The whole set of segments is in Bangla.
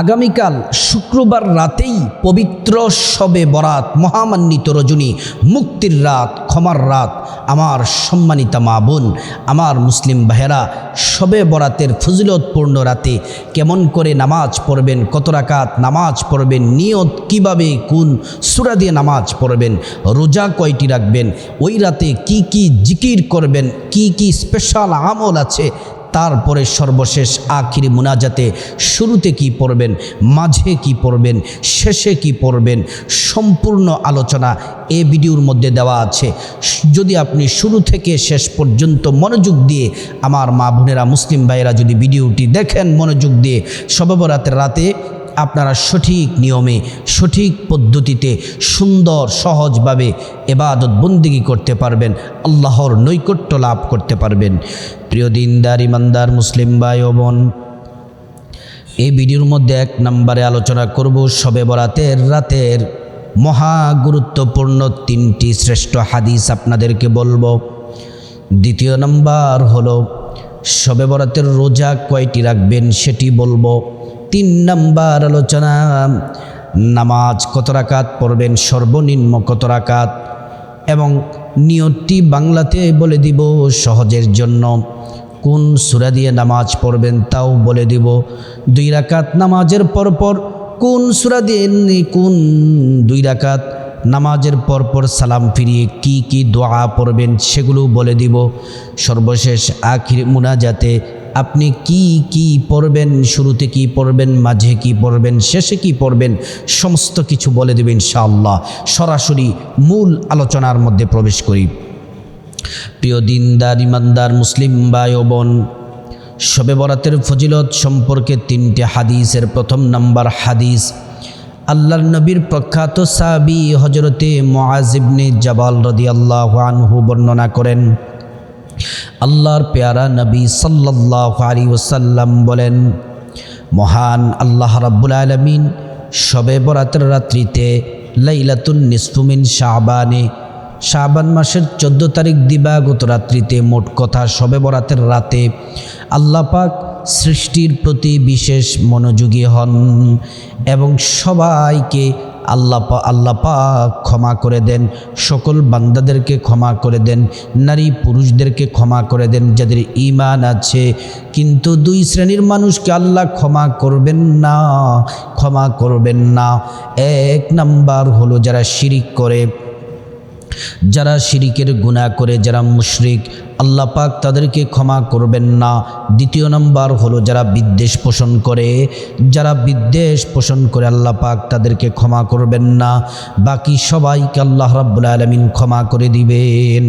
আগামীকাল শুক্রবার রাতেই পবিত্র শবে বরাত, মহামান্বিত রজনী, মুক্তির রাত, ক্ষমার রাত, আমার সম্মানিতা মা বোন, আমার মুসলিম ভাইয়েরা, শবে বরাতের ফজিলতপূর্ণ রাতে কেমন করে নামাজ পড়বেন, কত রাকাত নামাজ পড়বেন, নিয়ত কীভাবে, কোন সুরা দিয়ে নামাজ পড়বেন, রোজা কয়টি রাখবেন, ওই রাতে কি কি জিকির করবেন, কি কি স্পেশাল আমল আছে তারপরে সর্বশেষ আখিরি মুনাজাতে শুরুতে কি পড়বেন, মাঝে কি পড়বেন, শেষে কি পড়বেন, সম্পূর্ণ আলোচনা এ ভিডিওর মধ্যে দেওয়া আছে। যদি আপনি শুরু থেকে শেষ পর্যন্ত মনোযোগ দিয়ে আমার মা বোনেরা, মুসলিম ভাইয়েরা যদি ভিডিওটি দেখেন মনোযোগ দিয়ে সববরাতের রাতে আপনারা সঠিক নিয়মে, সঠিক পদ্ধতিতে সুন্দর, সহজভাবে এবাদত বন্দিগি করতে পারবেন, আল্লাহর নৈকট্য লাভ করতে পারবেন। প্রিয় দিনদার, ইমানদার, মুসলিম ভাই ও বোন, এই ভিডিওর মধ্যে এক নম্বরে আলোচনা করব সবে বরাতের রাতের মহা গুরুত্বপূর্ণ তিনটি শ্রেষ্ঠ হাদিস আপনাদেরকে বলব। দ্বিতীয় নম্বর হলো, সবে বরাতের রোজা কয়টি রাখবেন সেটি বলব। তিন নাম্বার আলোচনা, নামাজ কত রাকাত পড়বেন, সর্বনিম্ন কত রাকাত? এবং নিয়তটি বাংলাতে বলে দিব সহজের জন্য। কোন সুরা দিয়ে নামাজ পড়বেন তাও বলে দিব। দুই রাকাত নামাজের পরপর কোন সুরা দিয়ে কোন দুই রাকাত নামাজের পরপর সালাম ফিরিয়ে কি কি দোয়া পড়বেন সেগুলো বলে দিব। সর্বশেষ আখির মুনাজাতে আপনি কি কি পড়বেন, শুরুতে কি পড়বেন, মাঝে কি পড়বেন, শেষে কি পড়বেন, সমস্ত কিছু বলে দেবেন ইনশাআল্লাহ। সরাসরি মূল আলোচনার মধ্যে প্রবেশ করি। প্রিয় দিনদার, ইমানদার, মুসলিম ও বোন, শবে বরাতের ফজিলত সম্পর্কে তিনটে হাদিসের প্রথম নাম্বার হাদিস। আল্লাহর নবীর প্রখ্যাত সাবি হজরতে মোয়াজিবনে জবাল রদি আল্লাহ আনহু বর্ণনা করেন আল্লাহর পেয়ারা নবী সাল্লাহ আলী ওসাল্লাম বলেন, মহান আল্লাহ রাব্বুল আলমিন শবে বরাতের রাত্রিতে লাইলাতুন নিসফুমিন শাহবানে শাহবান মাসের চোদ্দ তারিখ দিবাগত রাত্রিতে মোট কথা শবে বরাতের রাতে আল্লাহ পাক সৃষ্টির প্রতি বিশেষ মনোযোগী হন এবং সবাইকে আল্লাহ পা আল্লাহ পাক ক্ষমা করে দেন। সকল বান্দাদেরকে ক্ষমা করে দেন। নারী পুরুষদেরকে ক্ষমা করে দেন, যাদের ইমান আছে। কিন্তু দুই শ্রেণির মানুষকে আল্লাহ ক্ষমা করবেন না, ক্ষমা করবেন না। এক নাম্বার হলো যারা শিরিক করে। যারা শিরিকের গুণা করে, যারা মুশরিক, আল্লাহ পাক তাদেরকে ক্ষমা করবেন না। দ্বিতীয় নম্বর হলো যারা বিদ্বেষ পোষণ করে, যারা বিদ্বেষ পোষণ করে আল্লাহ পাক তাদেরকে ক্ষমা করবেন না। বাকি সবাইকে আল্লাহ রাব্বুল আলমিন ক্ষমা করে দিবেন।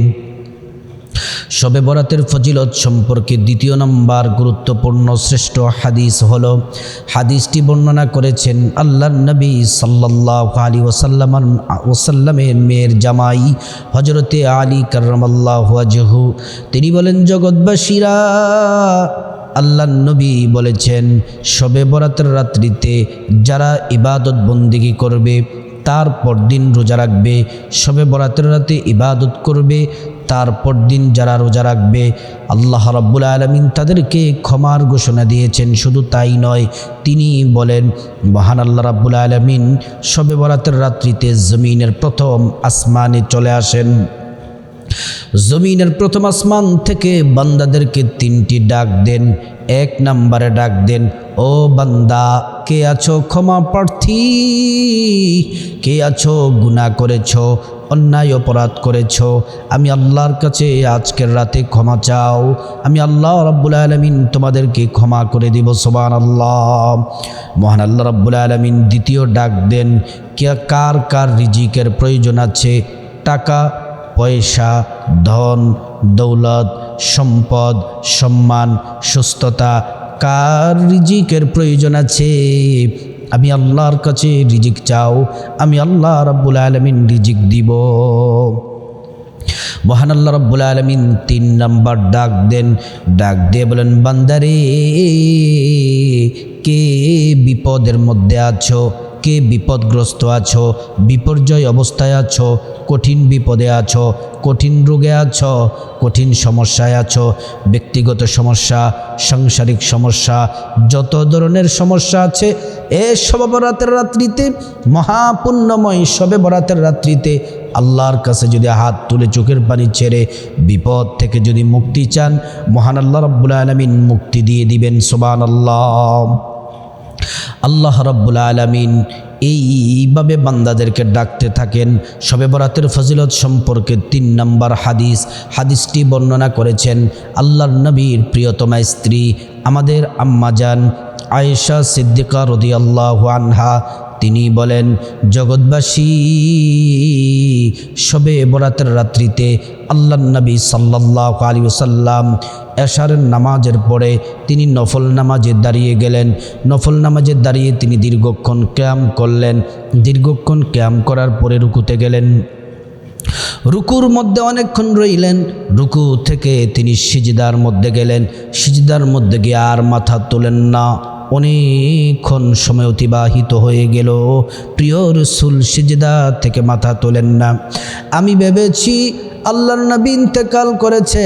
শবে বরাতের ফজিলত সম্পর্কে দ্বিতীয় নম্বর গুরুত্বপূর্ণ শ্রেষ্ঠ হাদিস হলো, হাদিসটি বর্ণনা করেছেন আল্লাহ নবী সাল্লাহ আলী ওসাল্লাম ওসাল্লামের মেয়ের জামাই হজরতে আলী আজহু তিনি বলেন, জগৎবাসীরা আল্লাহ নবী বলেছেন শবে বরাতের রাত্রিতে যারা ইবাদত বন্দিগি করবে, তারপর দিন রোজা রাখবে শবে বরাতের রাতে ইবাদত করবে তারপর দিন যারা রোজা রাখবে, আল্লাহ রাব্বুল আলমিন তাদেরকে ক্ষমার ঘোষণা দিয়েছেন। শুধু তাই নয়, তিনি বলেন মহান আল্লাহ রাব্বুল আলমিন শবে বরাতের রাত্রিতে জমিনের প্রথম আসমানে চলে আসেন। জমিনের প্রথম আসমান থেকে বান্দাদেরকে তিনটি ডাক দেন। এক নম্বরে ডাক দেন, ও বান্দা, কে আছো ক্ষমা প্রার্থী? কে আছো গুনাহ করেছ? অন্যায় অপরাধ করেছ। আমি আল্লাহর কাছে আজকের রাতে ক্ষমা চাও। আমি আল্লাহ রাব্বুল আলমিন তোমাদেরকে ক্ষমা করে দিব সোবান আল্লাহ মহান আল্লাহ রাব্বুল আলমিন দ্বিতীয় ডাক দেন, কে, কার কার রিজিকের প্রয়োজন আছে? টাকা, পয়সা, ধন, দৌলত, সম্পদ, সম্মান, সুস্থতা, কার রিজিকের প্রয়োজন আছে? আমি আল্লাহর কাছে রিজিক চাও, আমি আল্লাহ রাব্বুল আলমিন রিজিক দিব। মহান আল্লাহ রব্বুল আলমিন তিন নাম্বার ডাক দেন। ডাক দিয়ে বলেন, বান্দারে, কে বিপদের মধ্যে আছো? কে বিপদগ্রস্ত আছো? বিপর্যয় অবস্থায় আছো? কঠিন বিপদে আছো? কঠিন রোগে আছো? কঠিন সমস্যায় আছো? ব্যক্তিগত সমস্যা, সাংসারিক সমস্যা, যত ধরনের সমস্যা আছে এ শবে বরাতের রাত্রিতে, মহাপুণ্যময় শবে বরাতের রাত্রিতে আল্লাহর কাছে যদি হাত তুলে চোখের পানি ছেড়ে বিপদ থেকে যদি মুক্তি চান, মহান আল্লাহ রব্বুল আলমিন মুক্তি দিয়ে দিবেন সোবান আল্লাহ আল্লাহ রব্বুল আলমিন এইভাবে বান্দাদেরকে ডাকতে থাকেন শবে বরাতের ফজিলত সম্পর্কে তিন নম্বর হাদিস, হাদিসটি বর্ণনা করেছেন, আল্লাহর নবীর প্রিয়তমা স্ত্রী, আমাদের আম্মাজান আয়েশা সিদ্দিকা রদি আল্লাহ আনহা, তিনি বলেন, জগৎবাসী, সবে বরাতের রাত্রিতে আল্লাহ নবী সাল্লাহ আলী সাল্লাম এশারের নামাজের পরে তিনি নফল নামাজে দাঁড়িয়ে গেলেন। নফল নামাজে দাঁড়িয়ে তিনি দীর্ঘক্ষণ ক্যাম করলেন। দীর্ঘক্ষণ ক্যাম করার পরে রুকুতে গেলেন। রুকুর মধ্যে অনেকক্ষণ রইলেন। রুকু থেকে তিনি সিজদার মধ্যে গেলেন। সিজদার মধ্যে গিয়ে আর মাথা তোলেন না। অনেকক্ষণ সময় অতিবাহিত হয়ে গেল। প্রিয় রসুল সিজদা থেকে মাথা তোলেন না। আমি ভেবেছি আল্লাহর নবী ইন্তেকাল করেছে,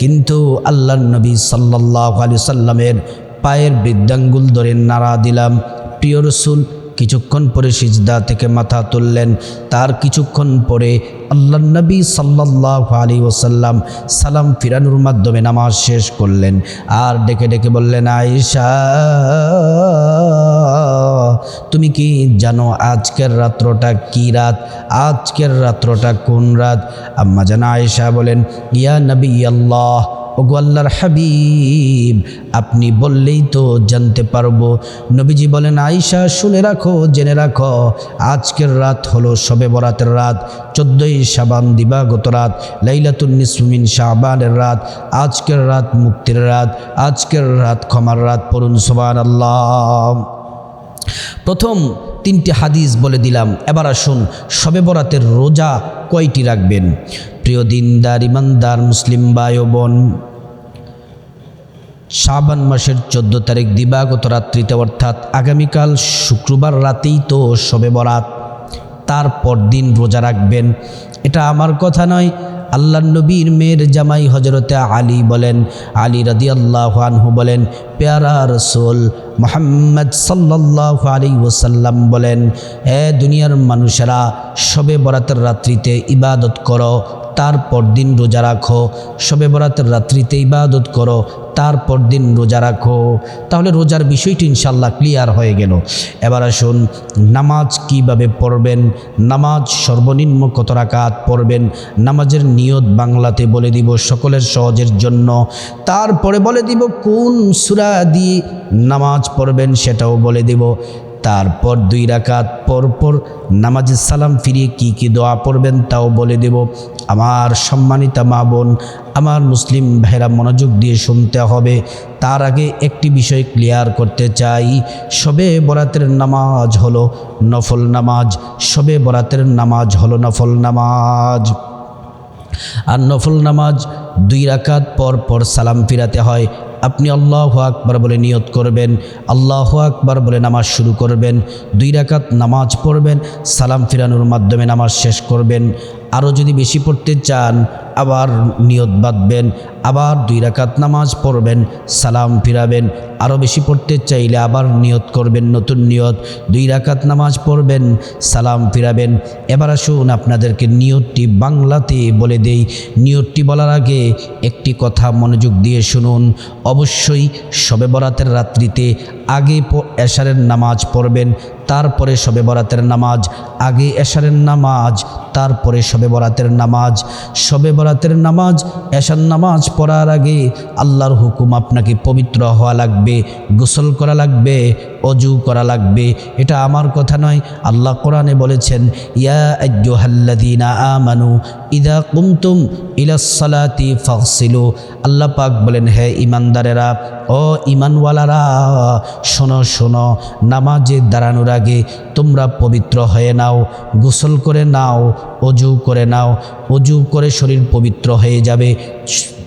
কিন্তু আল্লাহর নবী সাল্লাহ আলি সাল্লামের পায়ের বৃদ্ধাঙ্গুল ধরে নাড়া দিলাম। প্রিয় রসুল কিছুক্ষণ পরে সিজদা থেকে মাথা তুললেন। তার কিছুক্ষণ পরে আল্লাহ নবী সাল্লাহ আলী ওসাল্লাম সালাম ফিরানোর মাধ্যমে নামাজ শেষ করলেন। আর ডেকে ডেকে বললেন, আয়েশা, তুমি কি জানো আজকের রাত্রটা কি রাত? আজকের রাত্রটা কোন রাত? আম্মা জানা আয়েশা বলেন, ইয়া নবী আল্লাহ ওগো আল্লাহর হাবিব, আপনি বললেই তো জানতে পারব। নবীজি বলেন আয়সা শুনে রাখো, জেনে রাখো, আজকের রাত হলো সবে বরাতের রাত, চোদ্দোই সাবান দিবাগত রাত, লাইলাতুন নিসমিন শাহবানের রাত, আজকের রাত মুক্তির রাত, আজকের রাত ক্ষমার রাত পড়ুন সোবান আল্লাহ প্রথম তিনটি হাদিস বলে দিলাম। এবার আসুন শবে বরাতের রোজা কয়টি রাখবেন? প্রিয় দিনদার, ইমানদার, মুসলিম ও বোন শাবান মাসের চোদ্দ তারিখ দিবাগত রাত্রিতে, অর্থাৎ আগামীকাল শুক্রবার রাতেই তো শবে বরাত। তারপর দিন রোজা রাখবেন। এটা আমার কথা নয় আল্লাহ নবীর মেয়ের জামাই হজরতে আলী বলেন, আলী রাদি আল্লাহ আনহু বলেন পেয়ারা রসুল মোহাম্মদ সাল্লাহ আলী ওসাল্লাম বলেন, এ দুনিয়ার মানুষেরা সবে বরাতের রাত্রিতে ইবাদত করো, তারপর দিন রোজা রাখো। সবে বরাতের রাত্রিতে ইবাদত করো, তারপর দিন রোজা রাখো। তাহলে রোজার বিষয়টি ইনশাল্লাহ ক্লিয়ার হয়ে গেল। এবার আসুন, নামাজ কীভাবে পড়বেন? নামাজ সর্বনিম্ন কত রাকাত পড়বেন? নামাজের নিয়ত বাংলাতে বলে দিব সকলের সহজের জন্য। তারপরে বলে দিব, কোন সুরা দিয়ে নামাজ পড়বেন সেটাও বলে দিব। তারপর দুই রাকাত পর পর নামাজের সালাম ফিরিয়ে কি কি দোয়া পড়বেন তাও বলে দেব। আমার সম্মানিতা মা বোন, আমার মুসলিম ভাইরা মনোযোগ দিয়ে শুনতে হবে। তার আগে একটি বিষয় ক্লিয়ার করতে চাই। সবে বরাতের নামাজ হলো নফল নামাজ, সবে বরাতের নামাজ হলো নফল নামাজ। আর নফল নামাজ দুই রাকাত পর পর সালাম ফিরাতে হয়। আপনি আল্লাহ আকবার বলে নিয়ত করবেন, আল্লাহ আকবার বলে নামাজ শুরু করবেন, দুই রাকাত নামাজ পড়বেন, সালাম ফিরানোর মাধ্যমে নামাজ শেষ করবেন। আরও যদি বেশি পড়তে চান আবার নিয়ত বাঁধবেন, আবার দুই রাকাত নামাজ পড়বেন, সালাম ফিরাবেন আরও বেশি পড়তে চাইলে আবার নিয়ত করবেন, নতুন নিয়ত, দুই রাকাত নামাজ পড়বেন, সালাম ফিরাবেন। এবার আসুন আপনাদেরকে নিয়তটি বাংলাতে বলে দেই। নিয়তটি বলার আগে একটি কথা মনোযোগ দিয়ে শুনুন। অবশ্যই শবে বরাতের রাত্রিতে আগে এশারের নামাজ পড়বেন, তারপরে শবে বরাতের নামাজ, আগে এশারের নামাজ, তারপরে শবে বরাতের নামাজ। শবে বরাতের নামাজ, এশার নামাজ পড়ার আগে আল্লাহর হুকুম আপনাকে পবিত্র হওয়া লাগবে, গোসল করা লাগবে অজু করা লাগবে। এটা আমার কথা নয়, আল্লাহ কোরআনে বলেছেন, ইয়া আমানু ইদা কুমতুম ইলাসালাতি ফাকসিলু আল্লাহ পাক বলেন, হে ইমানদারেরা ও ইমানওয়ালারা শোনো শোনো, নামাজে দাঁড়ানোর আগে তোমরা পবিত্র হয়ে নাও, গোসল করে নাও, অজু করে নাও, অজু করে শরীর পবিত্র হয়ে যাবে।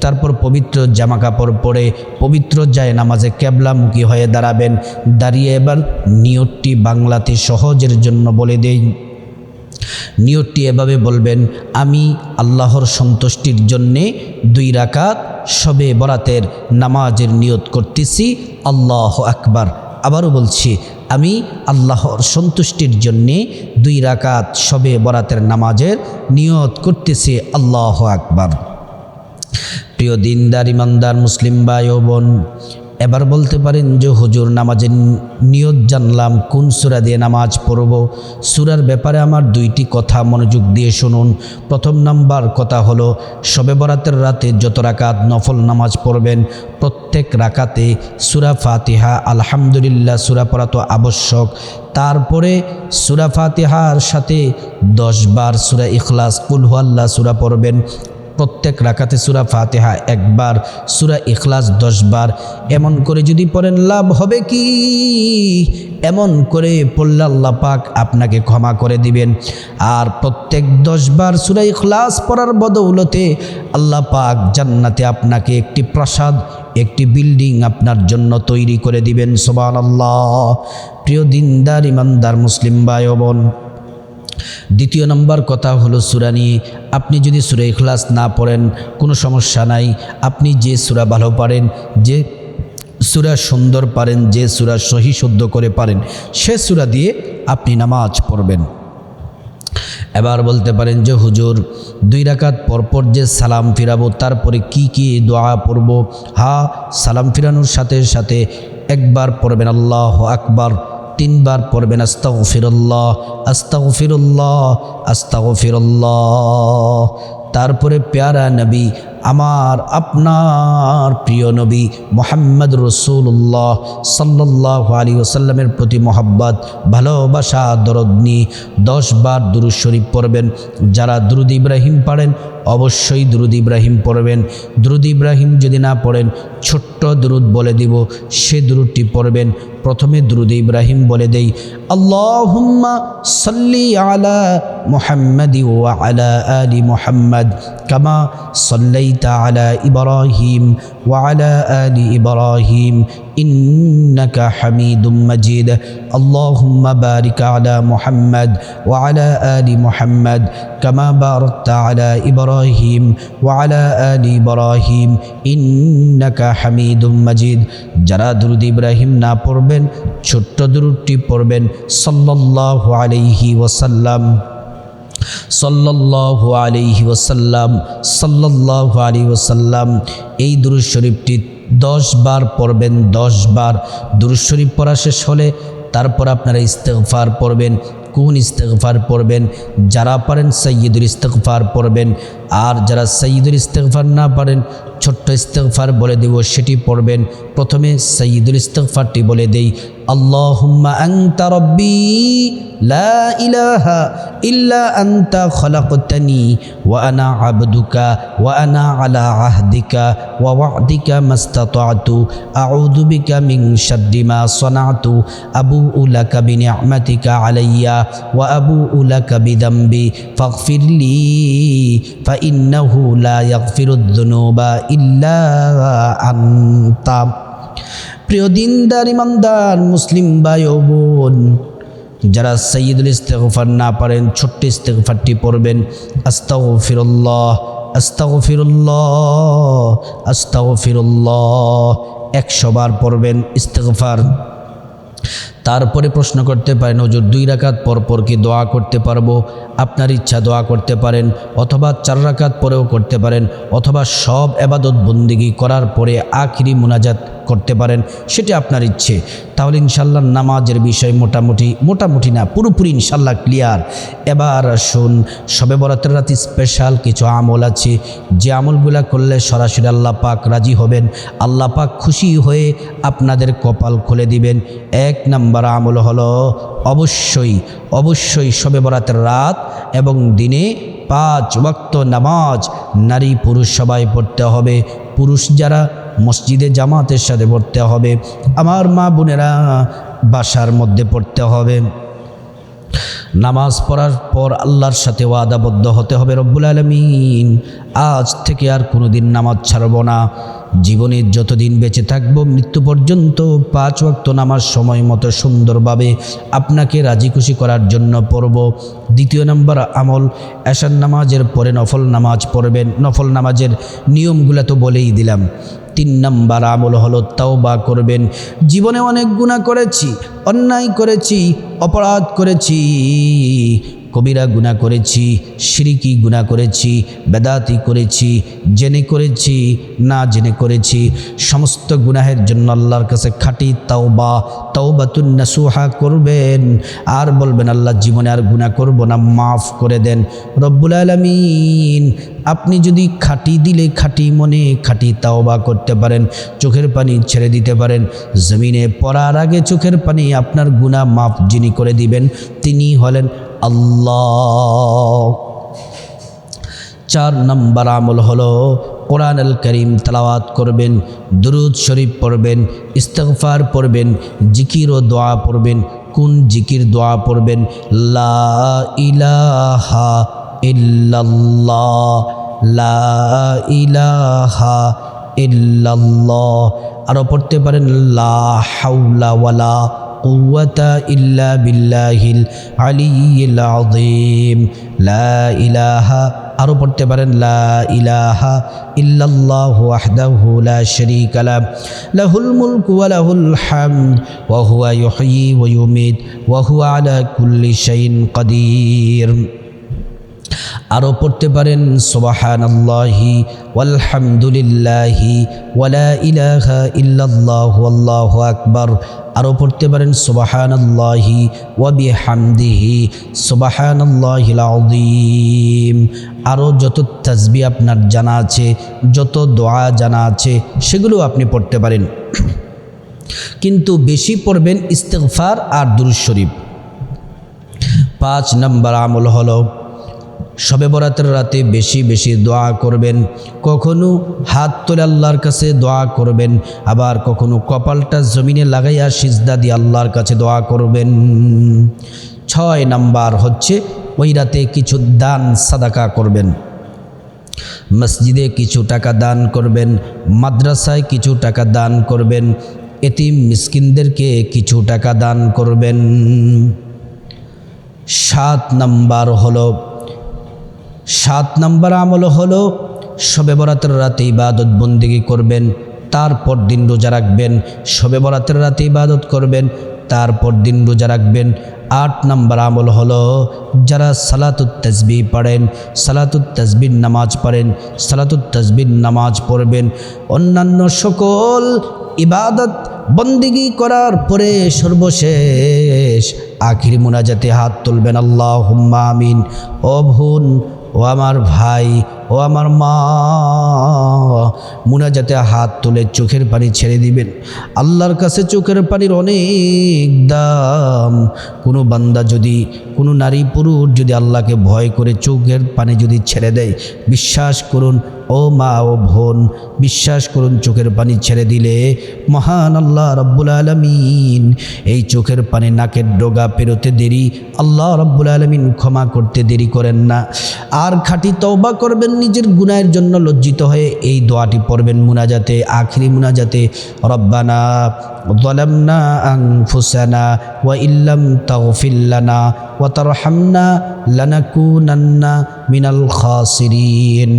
তারপর পবিত্র জামা কাপড় পরে পবিত্র যায় নামাজে ক্যাবলামুখী হয়ে দাঁড়াবেন। দাঁড়িয়ে এবার নিয়তটি বাংলাতে সহজের জন্য বলে দেই। নিয়তটি এভাবে বলবেন, আমি আল্লাহর সন্তুষ্টির জন্যে দুই রাকাত সবে বরাতের নামাজের নিয়ত করতেছি। আল্লাহ আকবার। আবারও বলছি, আমি আল্লাহর সন্তুষ্টির জন্যে দুই রাকাত সবে বরাতের নামাজের নিয়ত করতেছি। আল্লাহ আকবার। প্রিয় দিনদার, ইমানদার মুসলিম ভাই ও বোন, এবার বলতে পারেন যে হুজুর নামাজের নিয়ত জানলাম, কোন সুরা দিয়ে নামাজ পড়ব? সুরার ব্যাপারে আমার দুইটি কথা মনোযোগ দিয়ে শুনুন। প্রথম নাম্বার কথা হলো শবে বরাতের রাতে যত রাকাত নফল নামাজ পড়বেন, প্রত্যেক রাকাতে সুরা ফাতিহা, আলহামদুলিল্লাহ সুরা পড়া তো আবশ্যক। তারপরে সুরা ফাতিহার সাথে দশ বার সুরা ইখলাস কুলহুয়াল্লাহ সুরা পড়বেন। প্রত্যেক রাকাতে সুরা ফাতেহা একবার, সুরা ইখলাস দশবার। এমন করে যদি পড়েন লাভ হবে কি? এমন করে পড়লে আল্লাহ পাক আপনাকে ক্ষমা করে দিবেন। আর প্রত্যেক দশবার সুরা ইখলাস পড়ার বদৌলতে আল্লাহ পাক জান্নাতে আপনাকে একটি প্রাসাদ, একটি বিল্ডিং আপনার জন্য তৈরি করে দিবেন। সোবান আল্লাহ প্রিয় দিনদার, ইমানদার মুসলিম ভাই ও বোন দ্বিতীয় নম্বর কথা হলো সুরা নিয়ে আপনি যদি সুরা ইখলাস না পড়েন, কোনো সমস্যা নাই। আপনি যে সুরা ভালো পারেন, যে সুরা সুন্দর পারেন, যে সুরা সহি শুদ্ধ করে পারেন, সে সুরা দিয়ে আপনি নামাজ পড়বেন। এবার বলতে পারেন যে, হুজুর, দুই রাকাত পরপর যে সালাম ফিরাবো, তারপরে কি কি দোয়া পড়ব? হা, সালাম ফিরানোর সাথে সাথে একবার পড়বেন, আল্লাহ আকবার। তিনবার পড়বেন আস্তাও ফিরল্লাহ আস্তাও ফিরল্লাহ আস্তাও ফিরল্লাহ তারপরে প্যারা নবী আমার আপনার প্রিয় নবী মোহাম্মদ রসুল্লাহ সাল্লাহ আলী ওসাল্লামের প্রতি মোহাব্বত, ভালোবাসা দরদ দশ বার দুরুদ শরীফ পড়বেন। যারা দুরুদ ইব্রাহিম পারেন অবশ্যই দুরুদ ইব্রাহিম পড়বেন। দুরুদ ইব্রাহিম যদি না পড়েন, ছোট্ট দুরুদ বলে দিব, সে দুরুদটি পড়বেন। প্রথমে দুরুদ ইব্রাহিম বলে দেই, আল্লাহুম্মা সাল্লি আলা মুহাম্মাদি ওয়া আলা আলি মুহাম্মদ, কামা সাল্লাইতা আলা ইব্রাহিম ওয়া আলা আলি ইব্রাহিম ইন্নাকা হামিদুম মাজিদ আল্লাহুম্মা বারিক আলা মুহাম্মদ ওয়া আলা আলি মুহাম্মদ কামা বারাকতা আলা ইব্রাহিম ওয়া আলা আলি ইব্রাহিম ইন্নাকা হামিদুম মাজিদ যারা পড়বেন, ছোট্ট দুরুদটি পড়বেন। সাল্লাল্লাহু আলাইহি ওয়াসাল্লাম। সাল্লাল্লাহু আলিহি ওসাল্লাম সাল্লাল্লাহু আলী ওসাল্লাম এই দুরুজ শরীফটি দশ বার পড়বেন, দশ বার দুরুজ শরীফ পড়া শেষ হলে তারপর আপনারা ইস্তেকফার পড়বেন, কোন ইস্তেকফার পড়বেন, যারা পারেন সৈয়দুল ইস্তেকফার পড়বেন আর যারা সৈয়দুল ইস্তেগফার না পারেন, ছোট্ট ইস্তেগফার বলে দেব, সেটি পড়বেন। প্রথমে সৈয়দুল ইস্তেগফারটি বলে দেই, আল্লাহুম্মা আনতা রব্বি ইল্লা আনতা খলাকতানি ওয়া আনা আবদুকা ওয়া আনা আলা আহদিকা ওয়া ওয়া'দিকা মাস্তাতা'তু। আলাইয়া ওয়া আবুউ লাকা বিদামবি ফাগফিরলি ফাইন্নাহু লা ইয়াগফিরুদ যুনুবা ইল্লা আনতা। প্রিয় দিনদার, ইমানদার, মুসলিম ভাই ও বোন যারা সৈয়দুল ইস্তেগফার না পারেন ছোট্ট ইস্তেগফারটি পড়বেন। আস্তাও ফিরল্লাহ আস্তাও ফিরল্লাহ আস্তাও ফিরল্লাহ একশো বার পড়বেন ইস্তেগফার। তারপরে প্রশ্ন করতে পারেন ওজুর দুই রাকাত পরপর পর কি দোয়া করতে পারব? আপনার ইচ্ছা দোয়া করতে পারেন, অথবা চার রাকাত পরেও করতে পারেন, অথবা সব এবাদত বন্দিগি করার পরে আখিরি মুনাজাত করতে পারেন, সেটি আপনার ইচ্ছে। তাহলে ইনশাল্লাহ নামাজের বিষয় মোটামুটি মোটামুটি না, পুরোপুরি ইনশাল্লাহ ক্লিয়ার এবার আসুন, সবে বরাতের রাতে স্পেশাল কিছু আমল আছে। যে আমলগুলা করলে সরাসরি আল্লাহ পাক রাজি হবেন, আল্লাহ পাক খুশি হয়ে আপনাদের কপাল খুলে দিবেন। এক নাম্বার আমল হলো অবশ্যই অবশ্যই সবে বরাতের রাত এবং দিনে পাঁচ ওয়াক্ত নামাজ নারী পুরুষ সবাই পড়তে হবে। পুরুষ যারা মসজিদে জামাতের সাথে পড়তে হবে, আমার মা বোনেরা বাসার মধ্যে পড়তে হবে। নামাজ পড়ার পর আল্লাহর সাথে ওয়াদাবদ্ধ হতে হবে রব্বুল আলমিন। আজ থেকে আর কোনো দিন নামাজ ছাড়ব না। জীবনের যতদিন বেঁচে থাকব, মৃত্যু পর্যন্ত পাঁচ ওয়াক্ত নামাজ সময় মতো সুন্দরভাবে আপনাকে রাজি খুশি করার জন্য পড়ব। দ্বিতীয় নম্বর আমল, এশার নামাজের পরে নফল নামাজ পড়বেন। নফল নামাজের নিয়মগুলো তো বলেই দিলাম। তিন নাম্বার আমল হলো তাওবা করবেন। জীবনে অনেক গুণা করেছি অন্যায় করেছি অপরাধ করেছি। কবিরা গুণা করেছি, সিরিকি গুণা করেছি, বেদাতি করেছি, জেনে করেছি, না জেনে করেছি, সমস্ত গুনাহের জন্য আল্লাহর কাছে খাটি তাওবা, তাওবাতুন নাসুহা করবেন। আর বলবেন, আল্লাহ জীবনে আর গুণা করব না, মাফ করে দেন। রব্বুল আলমিন, আপনি যদি খাটি দিলে খাটি মনে খাটি তাওবা করতে পারেন, চোখের পানি ছেড়ে দিতে পারেন। জমিনে পড়ার আগে চোখের পানি আপনার গুণা মাফ যিনি করে দিবেন, তিনি হলেন আল্লাহ। চার নম্বর আমল হলো কোরআন আল করিম তালাওয়াত করবেন, দুরুদ শরীফ পড়বেন ইস্তফার পড়বেন, জিকির ও দোয়া পড়বেন। কোন জিকির, দোয়া পড়বেন? লা ইলাহা ইল্লাল্লাহ। লা ইলাহা আরও পড়তে পারেন, লা ওয়ালা কুওয়াতা ইল্লা বিল্লাহিল আলিয়্যিল আযীম। লা ইলাহা আরও পড়তে পারেন, লা ইলাহা ইল্লাল্লাহু ওয়াহদাহু লা শারীকা লা, লাহুল মুলকু ওয়া লাহুল হামদ আরও পড়তে পারেন সোবাহান আল্লাহি ওয়ালহামদুলিল্লাহি ওয়ালা ইলাহা ইল্লাল্লাহ আকবার। আরও পড়তে পারেন সোবাহান আল্লাহি ওয়াবি হামদিহি সোবাহান আল্লাহিল আযীম। আরও যত তাসবি আপনার জানা আছে, যত দোয়া জানা আছে, সেগুলো আপনি পড়তে পারেন। কিন্তু বেশি পড়বেন ইস্তেগফার আর দুরুজ শরীফ। পাঁচ নম্বর আমল হলো শবে বরাতের রাতে বেশি বেশি দোয়া করবেন। কখনো হাত তোলে আল্লাহর কাছে দোয়া করবেন, আবার কখনো কপালটা জমিনে লাগাইয়া সিজদা দিয়ে আল্লাহর কাছে দোয়া করবেন। ছয় নাম্বার হচ্ছে, ওই রাতে কিছু দান সাদাকা করবেন। মসজিদে কিছু টাকা দান করবেন, মাদ্রাসায় কিছু টাকা দান করবেন, এতিম মিসকিনদেরকে কিছু টাকা দান করবেন। সাত নাম্বার হলো সাত নম্বর আমল হলো, শবে বরাতের রাতে ইবাদত বন্দিগি করবেন, তারপর দিন রোজা রাখবেন, শবে বরাতের রাতে ইবাদত করবেন, তারপর দিন রোজা রাখবেন। আট নম্বর আমল হলো, যারা সালাতুত তসবি পড়েন, সালাতুত তসবির নামাজ পড়েন, সালাতুত তসবির নামাজ পড়বেন। অন্যান্য সকল ইবাদত বন্দিগি করার পরে সর্বশেষ আখিরি মোনাজাতে হাত তুলবেন। আল্লাহ আমিন। ও ভুন ও আমার ভাই ও আমার মা, মুনাজাতে হাত তুলে চোখের পানি ছেড়ে দিবেন। আল্লাহর কাছে চোখের পানির অনেক দাম। কোনো বান্দা যদি, কোনো নারী পুরুষ যদি আল্লাহকে ভয় করে চোখের পানি যদি ছেড়ে দেয়, বিশ্বাস করুন, ও মা, ও বোন, বিশ্বাস করুন চোখের পানি ছেড়ে দিলে মহান আল্লাহ রব্বুল আলমিন এই চোখের পানি নাকের ডোগা পেরোতে দেরি, আল্লাহ রব্বুল আলমিন ক্ষমা করতে দেরি করেন না। আর খাঁটি তওবা করবেন নিজের গুনাহের জন্য লজ্জিত হয়ে এই দোয়াটি পড়বেন মুনাজাতে আখিরি মুনাজাতে রব্বানা ظلمنا أنفسنا وإن لم تغفر لنا وترحمنا لنكونن من الخاسرين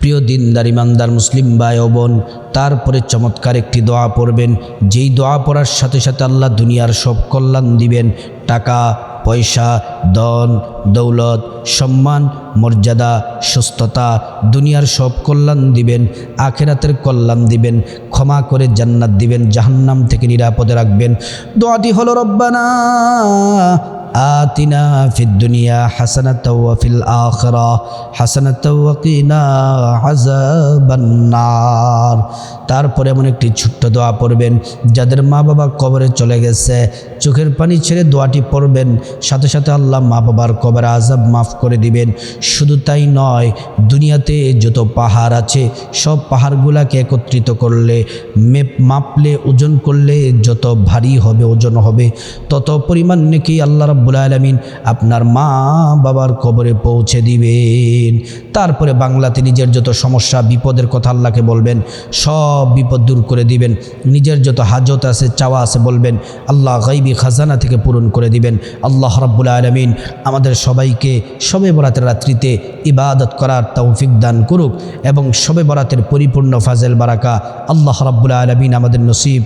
প্রিয় দিনদার ইমানদার মুসলিম ভাই ও বোন তারপরে চমৎকার একটি দোয়া পড়বেন যেই দোয়া পড়ার সাথে সাথে আল্লাহ দুনিয়ার সব কল্যাণ দিবেন টাকা পয়সা ধন দৌলত সম্মান মর্যাদা সুস্থতা দুনিয়ার সব কল্যাণ দিবেন আখেরাতের কল্যাণ দিবেন ক্ষমা করে জান্নাত দিবেন জাহান্নাম থেকে নিরাপদে রাখবেন দোয়াটি হলো রব্বানা آتنا في الدنيا حسنة وفي الآخرة حسنة وقنا عذاب النار তারপরে এমন একটি ছোট্ট দোয়া পড়বেন যাদের মা বাবা কবরে চলে গেছে চোখের পানি ছেড়ে দোয়াটি পড়বেন। সাথে সাথে আল্লাহ মা বাবার কবর আজাব মাফ করে দিবেন। শুধু তাই নয়, দুনিয়াতে যত পাহাড় আছে, সব পাহাড়গুলাকে একত্রিত করলে, মেপ মাপলে, ওজন করলে যত ভারী হবে, ওজন হবে, তত পরিমাণ নাকি আল্লাহ রাব্বুল আলমিন আপনার মা বাবার কবরে পৌঁছে দিবেন। তারপরে বাংলাতে নিজের যত সমস্যা, বিপদের কথা আল্লাহকে বলবেন, সব বিপদ দূর করে দিবেন। নিজের যত হাজত আছে, চাওয়া আছে বলবেন, আল্লাহ গাইবি খাজানা থেকে পূরণ করে দিবেন। আল্লাহ রাব্বুল আলমিন আমাদের সবাইকে সবে বরাতের রাত্রিতে ইবাদত করার তৌফিক দান করুক এবং সবে বরাতের পরিপূর্ণ ফাজেল বারাকা আল্লাহ রাব্বুল আলমিন আমাদের নসিব